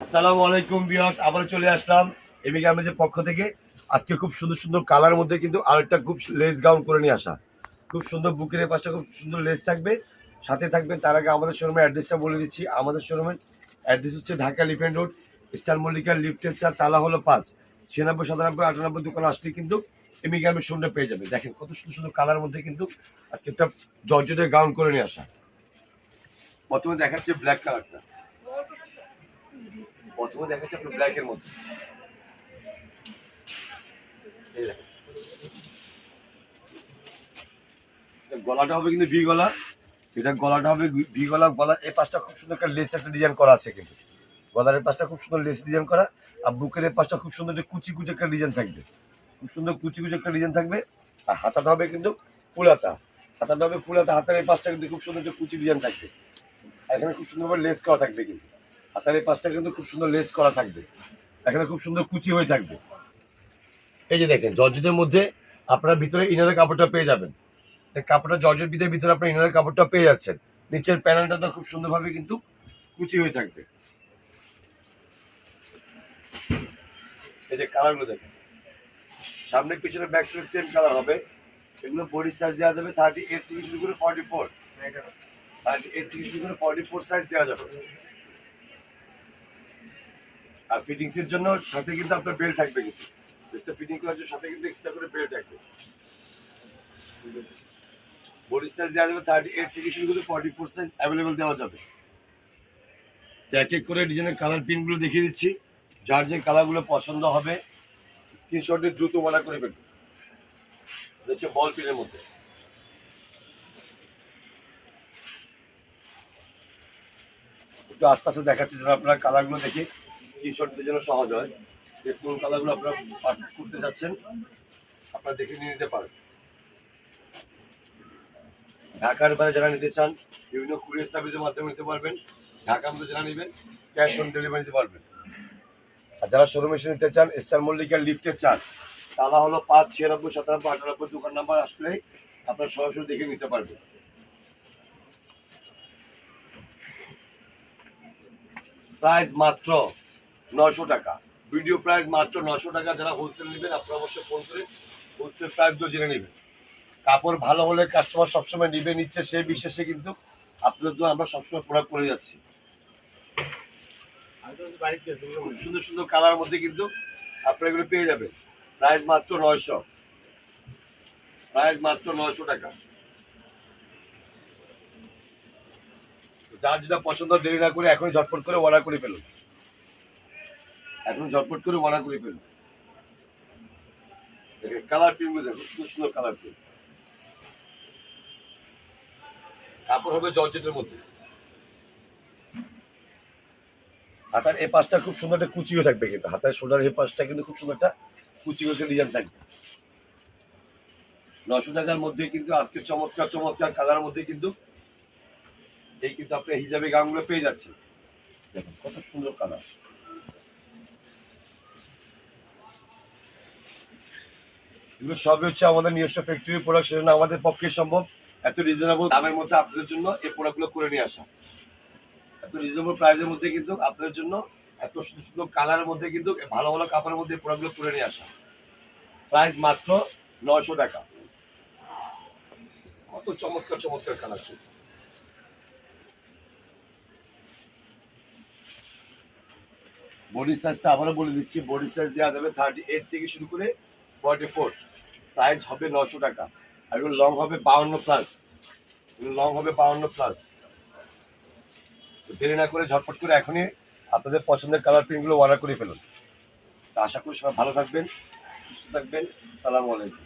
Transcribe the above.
আসসালামু আলাইকুম বিয়ার্স আবার চলে আসলাম এবিকে আমাদের পক্ষ থেকে। আজকে খুব সুন্দর সুন্দর কালার মধ্যে কিন্তু আরেকটা খুব লেস গাউন করে নিয়ে আসা। খুব সুন্দর বুকের পাশে খুব সুন্দর লেস থাকবে। সাথে থাকবে তার আগে আমাদের শোরুমের অ্যাড্রেসটা বলে দিচ্ছি। আমাদের শোরুমের অ্যাড্রেস হচ্ছে ঢাকা লিফেন্ট রোড স্টার মল্লিকার লিফটের চার, তালা হলো পাঁচ। ছিয়ানব্বই, সাতানব্বই, আটানব্বই দোকান আসলে কিন্তু এমিকে আমি শোরুমটা পেয়ে যাবে দেখেন কত সুন্দর সুন্দর কালার মধ্যে কিন্তু আজকে একটা জর্জেটের গাউন করে নিয়ে আসা। প্রথমে দেখাচ্ছে ব্ল্যাক কালারটা। প্রথমে দেখাচ্ছে আপনার ব্ল্যাকের মধ্যে। গলাটা হবে কিন্তু ভি গলা এটা গলাটা হবে ভি গলা গলা এই পাশটা খুব সুন্দর একটা লেস একটা ডিজাইন করা আছে কিন্তু। গলার এই পাশটা খুব সুন্দর লেস ডিজাইন করা, আর বুকের এই পাশটা খুব সুন্দর কুচি কুচি একটা ডিজাইন থাকবে। খুব সুন্দর কুচি কুচি একটা ডিজাইন থাকবে। আর হাতাটা হবে কিন্তু ফুল হাতা। হাতাটা হবে ফুল হাতা। হাতের এই পাশটা কিন্তু খুব সুন্দর কুচি ডিজাইন থাকবে। আর এখানে খুব সুন্দরভাবে লেস করা থাকবে কিন্তু। হাতার এই পাশটা কিন্তু খুব সুন্দর লেস করা থাকবে। এখানে খুব সুন্দর কুচি হয়ে থাকবে। এই যে দেখেন, জর্জেটের মধ্যে আপনারা ভিতরে ইনারের কাপড়টা পেয়ে যাবেন। কাপড়টা জর্জের ভিতরে ভিতরে আপনার ইনারের কাপড়টা পেয়ে যাচ্ছেন। নিচের প্যানেলটা তো খুব সুন্দরভাবে কিন্তু কুচি হয়ে থাকবে। এই যে কালারগুলো দেখেন। সামনে পিছনে ব্যাক সাইড সেম কালার হবে। এগুলো বডি সাইজ দেওয়া যাবে থার্টি এইট থেকে শুরু করে ফর্টি ফোর থার্টি এইট থেকে শুরু করে ফর্টি ফোর সাইজ দেওয়া যাবে। আর ফিটিংস এর জন্য সাথে কিন্তু আপনার বেল্ট থাকবে কিন্তু ড্রেসটা ফিটিং করার জন্য সাথে কিন্তু এক্সট্রা করে বেল্ট থাকবে। বডি সাইজ দেওয়া যাবে থার্টি এইট থেকে শুরু করে ফর্টি ফোর সাইজ অ্যাভেলেবেল দেওয়া যাবে। তো এক এক করে ডিজাইনের কালার প্রিন্টগুলো দেখিয়ে দিচ্ছি। যার যে কালারগুলো পছন্দ হবে স্ক্রিনশটে দ্রুত অর্ডার করে ফেলবে হচ্ছে বল পিনের মধ্যে। একটু আস্তে আস্তে দেখাচ্ছি যেন আপনারা কালারগুলো দেখে দিতে যেন সহজ হয়। যে কোন কালারগুলো আপনারা করতে চাচ্ছেন, আপনারা দেখে নিয়ে নিতে পারেন। ঢাকার বাইরে যারা নিতে চান, বিভিন্ন কুরিয়ার সার্ভিসের মাধ্যমে নিতে পারবেন। ঢাকার মধ্যে যারা নেবেন ক্যাশ অন ডেলিভারি নিতে পারবেন। আর যারা শোরুমে এসে নিতে চান স্টার মল্লিকার লিফটের চান তালা হলো পাঁচ, ছিয়ানব্বই, সাতানব্বই, আটানব্বই দোকান নাম্বার আসলেই আপনারা সরাসরি দেখে নিতে পারবেন। প্রাইস মাত্র নশো টাকা। ভিডিও প্রাইস মাত্র নশো টাকা, যারা হোলসেল নেবেন, আপনারা অবশ্যই ফোন করে হোলসেল প্রাইসগুলো জেনে নেবেন। কাপড় ভালো হলে কাস্টমার সবসময় নিবে, নিচ্ছে সেই বিশ্বাসে কিন্তু আপনাদের জন্য আমরা সবসময় প্রোডাক্ট করে যাচ্ছি। সুন্দর সুন্দর কালার মধ্যে কিন্তু আপনারা এগুলো পেয়ে যাবেন। প্রাইস মাত্র নয়শো। প্রাইস মাত্র নয়শো টাকা। যার যেটা পছন্দ দেরি না করে এখনই ঝটপট করে অর্ডার করে ফেলুন। এখন ঝটপট করে অর্ডার করে ফেলুন কালার প্রিন্টগুলো দেখো সুন্দর সুন্দর কালার প্রিন্ট কাপড় হবে জর্জেটের মধ্যে। হাতার এই পাশটা খুব সুন্দর একটা কুচিও থাকবে কিন্তু। হাতার শোল্ডার এই পাশটা কিন্তু খুব সুন্দর একটা কুচি কুচি ডিজাইন থাকবে। নশো টাকার মধ্যে কিন্তু আজকে চমৎকার চমৎকার কালার মধ্যে কিন্তু এই কিন্তু আপনি হিজাবে গানগুলো পেয়ে যাচ্ছেন। দেখুন, কত সুন্দর কালার এগুলো সবই হচ্ছে আমাদের নিজস্ব ফ্যাক্টরি প্রোডাক্ট সেটা আমাদের পক্ষে সম্ভব। এত রিজনেবল দামের মধ্যে আপনাদের জন্য এই প্রোডাক্টগুলো করে নিয়ে আসা। এত রিজনেবল প্রাইসের মধ্যে কিন্তু আপনাদের জন্য, এত সুন্দর সুন্দর কালারের মধ্যে কিন্তু, ভালো ভালো কাপড়ের মধ্যে এই প্রোডাক্টগুলো করে নিয়ে আসা। প্রাইস মাত্র নয়শো টাকা। কত চমৎকার চমৎকার কালার ছিল। বডি সাইজটা আবারও বলে দিচ্ছি বডি সাইজ দেওয়া যাবে থার্টি এইট থেকে শুরু করে ফর্টি ফোর প্রাইস হবে নশো টাকা। আর লং হবে বাউন্ন প্লাস লং হবে বাউন্ন প্লাস দেরি না করে ঝটপট করে এখনই আপনাদের পছন্দের কালার প্রিন্টগুলো অর্ডার করে ফেলুন। আশা করি সবাই ভালো থাকবেন, সুস্থ থাকবেন। সালামু আলাইকুম।